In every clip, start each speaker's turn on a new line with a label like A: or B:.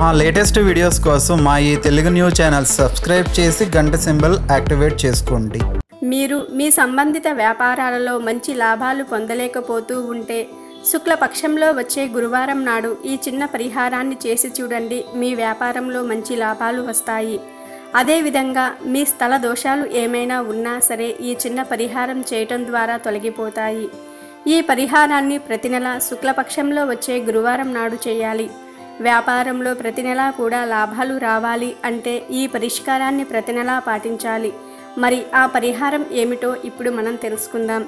A: మా latest videos కోసం మా ఈ తెలుగు న్యూస్ ఛానల్ సబ్స్క్రైబ్ చేసి గంట సింబల్ యాక్టివేట్ చేసుకోండి.
B: మీరు మీ సంబంధిత వ్యాపారాలలో మంచి లాభాలు పొందలేకపోతూ ఉంటే శుక్లపక్షంలో వచ్చే గురువారం నాడు ఈ చిన్న పరిహారాన్ని చేసి చూడండి. మీ వ్యాపారంలో మంచి లాభాలు వస్తాయి. అదేవిధంగా మీ స్థల దోషాలు ఏమైనా ఉన్నా సరే ఈ చిన్న పరిహారం చేయటం ద్వారా తొలగిపోతాయి. ఈ పరిహారాన్ని ప్రతి నెల శుక్లపక్షంలో వచ్చే గురువారం నాడు చేయాలి. వ్యాపారంలో ప్రతి నెలా కూడా లాభాలు రావాలి అంటే ఈ పరిష్కారాన్ని ప్రతి నెలా పాటించాలి. మరి ఆ పరిహారం ఏమిటో ఇప్పుడు మనం తెలుసుకుందాం.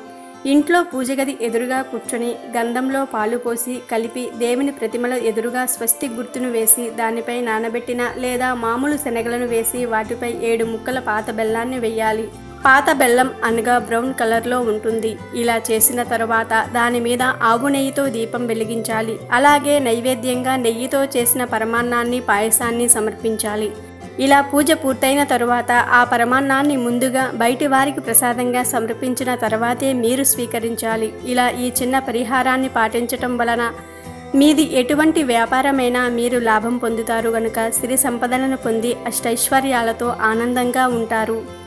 B: ఇంట్లో పూజ గది ఎదురుగా కూర్చొని గంధంలో పాలు పోసి కలిపి దేవుని ప్రతిమల ఎదురుగా స్వస్తి గుర్తును వేసి దానిపై నానబెట్టిన లేదా మామూలు శనగలను వేసి వాటిపై ఏడు ముక్కల పాత బెల్లాన్ని వేయాలి పాత బెల్లం అనగా బ్రౌన్ కలర్లో ఉంటుంది. ఇలా చేసిన తరువాత దాని మీద ఆవు నెయ్యితో దీపం వెలిగించాలి. అలాగే నైవేద్యంగా నెయ్యితో చేసిన పరమాన్నాన్ని పాయసాన్ని సమర్పించాలి. ఇలా పూజ పూర్తయిన తరువాత ఆ పరమాన్నాన్ని ముందుగా బయటి వారికి ప్రసాదంగా సమర్పించిన తర్వాతే మీరు స్వీకరించాలి. ఇలా ఈ చిన్న పరిహారాన్ని పాటించటం వలన మీది ఎటువంటి వ్యాపారమైనా మీరు లాభం పొందుతారు గనుక సిరి సంపదలను పొంది అష్టైశ్వర్యాలతో ఆనందంగా ఉంటారు.